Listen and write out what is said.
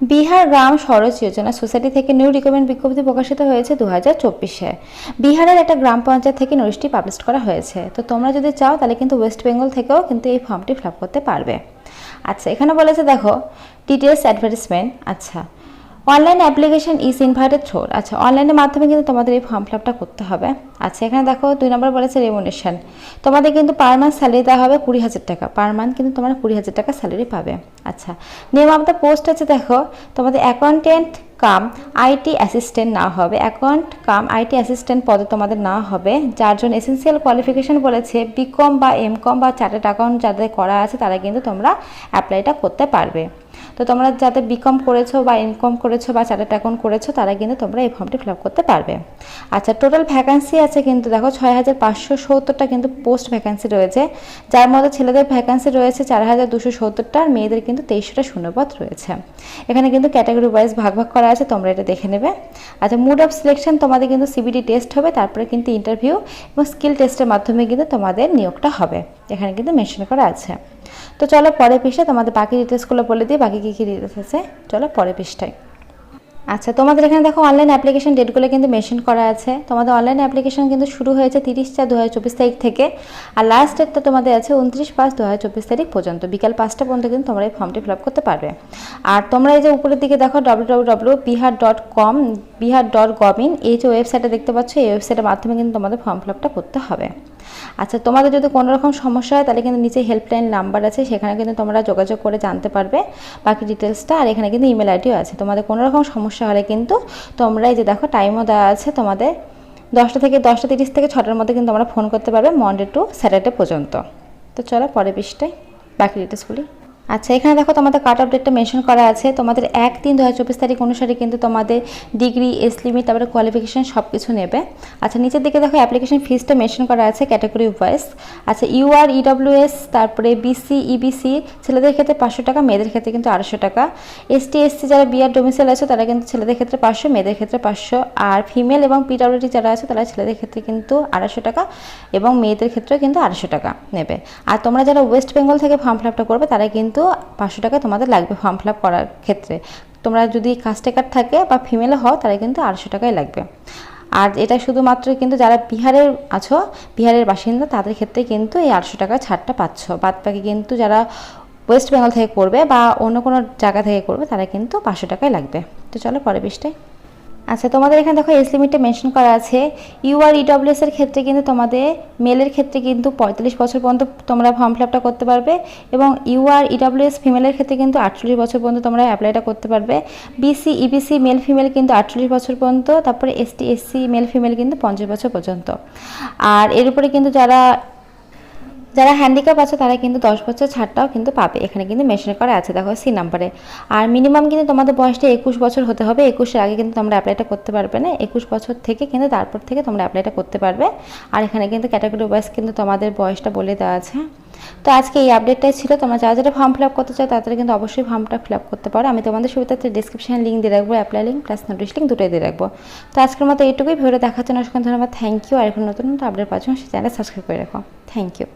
Bihar Gram Sadak Yojana society থেকে new recommend বিজ্ঞপ্তি প্রকাশিত হয়েছে দু হাজার চব্বিশে। বিহারের একটা গ্রাম পঞ্চায়েত থেকে নোটিশটি পাবলিশ করা হয়েছে। তো তোমরা যদি চাও, তাহলে কিন্তু ওয়েস্ট বেঙ্গল থেকেও কিন্তু এই ফর্মটি ফিল করতে পারবে। আচ্ছা এখানে বলেছে, দেখো ডিটেলস অ্যাডভার্টিসমেন্ট আচ্ছা। Online application is invited through আচ্ছা অনলাইনের মাধ্যমে কিন্তু তোমাদের এই ফর্ম ফিলাপটা করতে হবে। আচ্ছা এখানে দেখো দুই নম্বর বলেছে রেমুনেশন তোমাদের কিন্তু পার মান্থ স্যালারি দেওয়া হবে কুড়ি হাজার টাকা। পার মান্থ কিন্তু তোমার কুড়ি হাজার টাকা স্যালারি পাবে। আচ্ছা নেম অফ দ্য পোস্ট আছে দেখো। তোমাদের অ্যাকাউন্টেন্ট কাম আইটি অ্যাসিস্ট্যান্ট না হবে। অ্যাকাউন্ট কাম আইটি অ্যাসিস্ট্যান্ট পদে তোমাদের না হবে, যার জন্য এসেন্সিয়াল কোয়ালিফিকেশন বলেছে, বিকম বা এম কম বা চার্টার্ড অ্যাকাউন্ট যাদের করা আছে তারা কিন্তু তোমরা অ্যাপ্লাইটা করতে পারবে। তো তোমরা যাতে বিকম করেছ বা ইনকম করেছ বা চার্টার্ড অ্যাকাউন্ট করেছ তারা কিন্তু তোমরা এই ফর্মটি ফিল করতে পারবে। আচ্ছা টোটাল ভ্যাকান্সি আছে কিন্তু দেখো ছয় হাজার পাঁচশো সত্তরটা কিন্তু পোস্ট ভ্যাকান্সি রয়েছে, যার মধ্যে ছেলেদের ভ্যাকান্সি রয়েছে চার হাজার দুশো সত্তরটা আর মেয়েদের কিন্তু তেইশটা শূন্যপদ রয়েছে। এখানে কিন্তু ক্যাটাগরি ওয়াইজ ভাগ ভাগ করা আছে, তোমরা এটা দেখে নেবে। আচ্ছা মুড অফ সিলেকশন তোমাদের কিন্তু সিবিডি টেস্ট হবে, তারপরে কিন্তু ইন্টারভিউ এবং স্কিল টেস্টের মাধ্যমে কিন্তু তোমাদের নিয়োগটা হবে, এখানে কিন্তু মেনশন করা আছে। তো চলো পরের পৃষ্ঠায় তোমাদের বাকি ডিটেলসগুলো বলে দিই, বাকি কী কী ডিটেলস আছে, চলো পরের পৃষ্ঠায়। আচ্ছা তোমাদের এখানে দেখো অনলাইন অ্যাপ্লিকেশন ডেটগুলো কিন্তু মেনশন করা আছে। তোমাদের অনলাইন অ্যাপ্লিকেশন কিন্তু শুরু হয়েছে তিরিশ চার দু তারিখ থেকে আর লাস্ট ডেটটা তোমাদের আছে উনত্রিশ পাঁচ দু তারিখ পর্যন্ত। বিকাল পাঁচটা পর্যন্ত কিন্তু তোমরা এই ফর্মটি ফিল করতে পারবে। আর তোমরা এই যে উপরের দিকে দেখো W Bihar dot com Bihar dot gov in এই যে ওয়েবসাইটটা দেখতে পাচ্ছ, এই ওয়েবসাইটের মাধ্যমে কিন্তু তোমাদের ফর্ম ফিল করতে হবে। আচ্ছা তোমাদের যদি কোনো রকম সমস্যা হয়, তাহলে কিন্তু নিচে হেল্পলাইন নাম্বার আছে, সেখানে কিন্তু তোমরা যোগাযোগ করে জানতে পারবে। বাকি ডিটেলসটা আর এখানে কিন্তু ইমেল আইডিও আছে। তোমাদের কোনো রকম সমস্যা হলে কিন্তু তোমরা এই যে দেখো টাইমও দেওয়া আছে তোমাদের দশটা থেকে দশটা তিরিশ থেকে ছটার মধ্যে কিন্তু তোমরা ফোন করতে পারবে মন্ডে টু স্যাটারডে পর্যন্ত। তো চলো পরে পৃষ্ঠায় বাকি ডিটেলসগুলি আচ্ছা এখানে দেখো তোমাদের কাট অফ ডেটটা মেনশন করা আছে। তোমাদের এক তিন দু হাজার চব্বিশ তারিখ অনুসারে কিন্তু তোমাদের ডিগ্রি এস লিমিট তারপরে কোয়ালিফিকেশন সব কিছু নেবে। আচ্ছা নিচের দিকে দেখো অ্যাপ্লিকেশন ফিসটা মেনশন করা আছে ক্যাটাগরি ওয়াইজ আচ্ছা ইউআর ইডব্লিউএস তারপরে বিসি ইবিসি ছেলেদের ক্ষেত্রে পাঁচশো টাকা, মেয়েদের ক্ষেত্রে কিন্তু আড়াইশো টাকা। এসটি এসসি যারা বিআর ডোমিসাইল আছে, তারা কিন্তু ছেলেদের ক্ষেত্রে পাঁচশো, মেয়েদের ক্ষেত্রে পাঁচশো। আর ফিমেল এবং পিডব্লিউডি যারা আছে, তারা ছেলেদের ক্ষেত্রে কিন্তু আড়াইশো টাকা এবং মেয়েদের ক্ষেত্রেও কিন্তু আড়াইশো টাকা নেবে। আর তোমরা যারা ওয়েস্ট বেঙ্গল থেকে ফর্ম ফিল করবে, তারা কিন্তু পাঁচশো টাকা তোমাদের লাগবে ফর্ম ফিল আপ করার ক্ষেত্রে। তোমরা যদি কাস্টেকার থাকে বা ফিমেল হও তারা কিন্তু আড়াইশো টাকাই লাগবে। আর এটা শুধুমাত্র কিন্তু যারা বিহারের আছো, বিহারের বাসিন্দা, তাদের ক্ষেত্রে কিন্তু এই আটশো টাকা ছাড়টা পাচ্ছ। বাদ বাকি কিন্তু যারা ওয়েস্ট বেঙ্গল থেকে করবে বা অন্য কোনো জায়গা থেকে করবে, তারা কিন্তু পাঁচশো টাকাই লাগবে। তো চলো পরে পৃষ্ঠায়। আচ্ছা তোমাদের এখানে দেখো এজ লিমিটটা মেনশন করা আছে। ইউআর ইডব্লিউএস এর ক্ষেত্রে কিন্তু তোমাদের মেলের ক্ষেত্রে কিন্তু পঁয়তাল্লিশ বছর পর্যন্ত তোমরা ফর্ম ফিল আপটা করতে পারবে এবং ইউআর ইডব্লিউএস ফিমেলের ক্ষেত্রে কিন্তু আটচল্লিশ বছর পর্যন্ত তোমরা অ্যাপ্লাইটা করতে পারবে। বিসি ইবিসি মেল ফিমেল কিন্তু আটচল্লিশ বছর পর্যন্ত, তারপরে এসটি এসসি মেল ফিমেল কিন্তু পঞ্চাশ বছর পর্যন্ত। আর এর উপরে কিন্তু যারা যারা হ্যান্ডিক্যাপ আছে, তারা কিন্তু দশ বছর ছাড়টাও কিন্তু পাবে। এখানে কিন্তু মেনশন করা আছে, দেখো সি নাম্বারে আর মিনিমাম কিন্তু তোমাদের বয়সটা একুশ বছর হতে হবে। একুশের আগে কিন্তু তোমরা অ্যাপ্লাইটা করতে পারবে না। একুশ বছর থেকে কিন্তু তারপর থেকে তোমরা অ্যাপ্লাইটা করতে পারবে। আর এখানে কিন্তু ক্যাটাগরি ওয়াইজ কিন্তু তোমাদের বয়সটা বলে দেওয়া আছে। তো আজকে এই আপডেটটাই ছিল। তোমরা যারা যারা ফর্ম ফিল আপ করতে চাও তাদের কিন্তু অবশ্যই ফর্মটা ফিল আপ করতে পারো। আমি তোমাদের সুবিধাতে ডিসক্রিপশনে লিঙ্ক দিয়ে রাখব apply link plus notice link দুটোই দিয়ে রাখব। তো আজকের মতো এইটুকুই। ভিডিও দেখার জন্য অসংখ্য ধন্যবাদ। থ্যাংক ইউ আর এখন নতুন নতুন আপডেট পাচ্ছ সেই চ্যানেল সাবস্ক্রাইব করে রাখো। Thank you